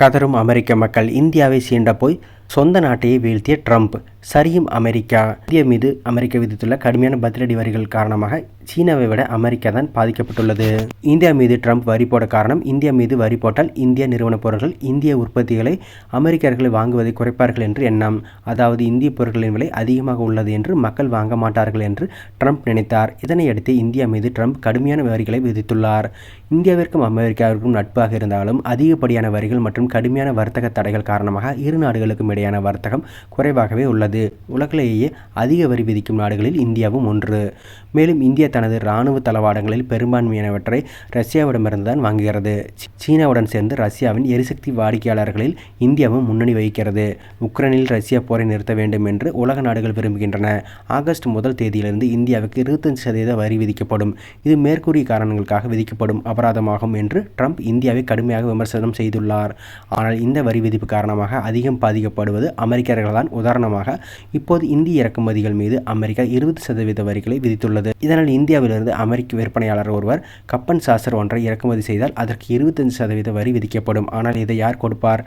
கதரும் அமெரிக்க மக்கள் இந்தியாவை சீண்ட போய் சொந்த நாட்டையே வீழ்த்திய ட்ரம்ப். சரியும் அமெரிக்கா. இந்திய மீது அமெரிக்கா விதித்துள்ள கடுமையான பதிலடி வரிகள் காரணமாக சீனாவை விட அமெரிக்கா தான் பாதிக்கப்பட்டுள்ளது. இந்தியா மீது ட்ரம்ப் வரி போட காரணம் இந்தியா மீது வரி போட்டால் இந்திய நிறுவனப் பொருட்கள் இந்திய உற்பத்திகளை அமெரிக்கர்கள் வாங்குவதை குறைப்பார்கள் என்று எண்ணம். அதாவது இந்திய பொருட்களின் விலை அதிகமாக உள்ளது என்று மக்கள் வாங்க மாட்டார்கள் என்று ட்ரம்ப் நினைத்தார். இதனையடுத்து இந்தியா மீது ட்ரம்ப் கடுமையான வரிகளை விதித்துள்ளார். இந்தியாவிற்கும் அமெரிக்காவிற்கும் நட்பாக இருந்தாலும் அதிகப்படியான வரிகள் மற்றும் கடுமையான வர்த்தக தடைகள் காரணமாக இரு நாடுகளுக்கும் இடையான வர்த்தகம் குறைவாகவே உள்ளது. உலகிலேயே அதிக வரி விதிக்கும் நாடுகளில் இந்தியாவும் ஒன்று. மேலும் இந்தியா தனது இராணுவ தளவாடங்களில் பெரும்பான்மையானவற்றை ரஷ்யாவிடமிருந்து தான் வாங்குகிறது சீனாவுடன் சேர்ந்து ரஷ்யாவின் எரிசக்தி வாடிக்கையாளர்களில் இந்தியாவும் முன்னணி வகிக்கிறது. உக்ரைனில் ரஷ்யா போரை நிறுத்த வேண்டும் என்று உலக நாடுகள் விரும்புகின்றன. ஆகஸ்ட் முதல் தேதியிலிருந்து இந்தியாவுக்கு இருபத்தஞ்சு சதவீத வரி விதிக்கப்படும். இது மேற்கூறிய காரணங்களுக்காக விதிக்கப்படும் அபராதமாகும் என்று ட்ரம்ப் இந்தியாவை கடுமையாக விமர்சனம் செய்துள்ளார். ஆனால் இந்த வரி விதிப்பு காரணமாக அதிகம் செயல்படுவது அமெரிக்கர்கள்தான். உதாரணமாக இப்போது இந்திய இறக்குமதிகள் மீது அமெரிக்கா இருபது சதவீத வரிகளை விதித்துள்ளது. இதனால் இந்தியாவிலிருந்து அமெரிக்க விற்பனையாளர் ஒருவர் கப்பன் சாசர் ஒன்றை இறக்குமதி செய்தால் அதற்கு இருபத்தஞ்சு சதவீத வரி விதிக்கப்படும். ஆனால் இதை யார் கொடுப்பார்?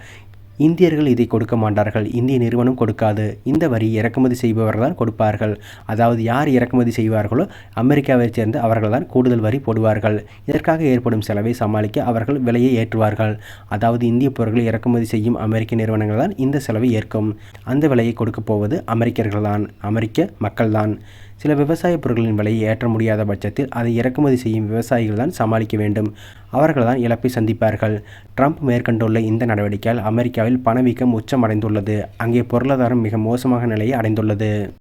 இந்தியர்கள் இதை கொடுக்க மாட்டார்கள். இந்திய நிறுவனம் கொடுக்காது. இந்த வரி இறக்குமதி செய்பவர்கள் தான் கொடுப்பார்கள். அதாவது யார் இறக்குமதி செய்வார்களோ அமெரிக்காவைச் சேர்ந்து அவர்கள் தான் கூடுதல் வரி போடுவார்கள். இதற்காக ஏற்படும் செலவை சமாளிக்க அவர்கள் விலையை ஏற்றுவார்கள். அதாவது இந்திய பொருட்களை இறக்குமதி செய்யும் அமெரிக்க நிறுவனங்கள் தான் இந்த செலவை ஏற்கும். அந்த விலையை கொடுக்கப் போவது அமெரிக்கர்கள் தான் அமெரிக்க மக்கள்தான். சில விவசாய பொருட்களின் விலையை ஏற்ற முடியாத பட்சத்தில் அதை இறக்குமதி செய்யும் விவசாயிகள் தான் சமாளிக்க வேண்டும். அவர்கள் தான் இழப்பை சந்திப்பார்கள். ட்ரம்ப் மேற்கொண்டுள்ள இந்த நடவடிக்கையால் அமெரிக்காவில் பணவீக்கம் உச்சமடைந்துள்ளது அங்கே பொருளாதாரம் மிக மோசமான நிலையை அடைந்துள்ளது.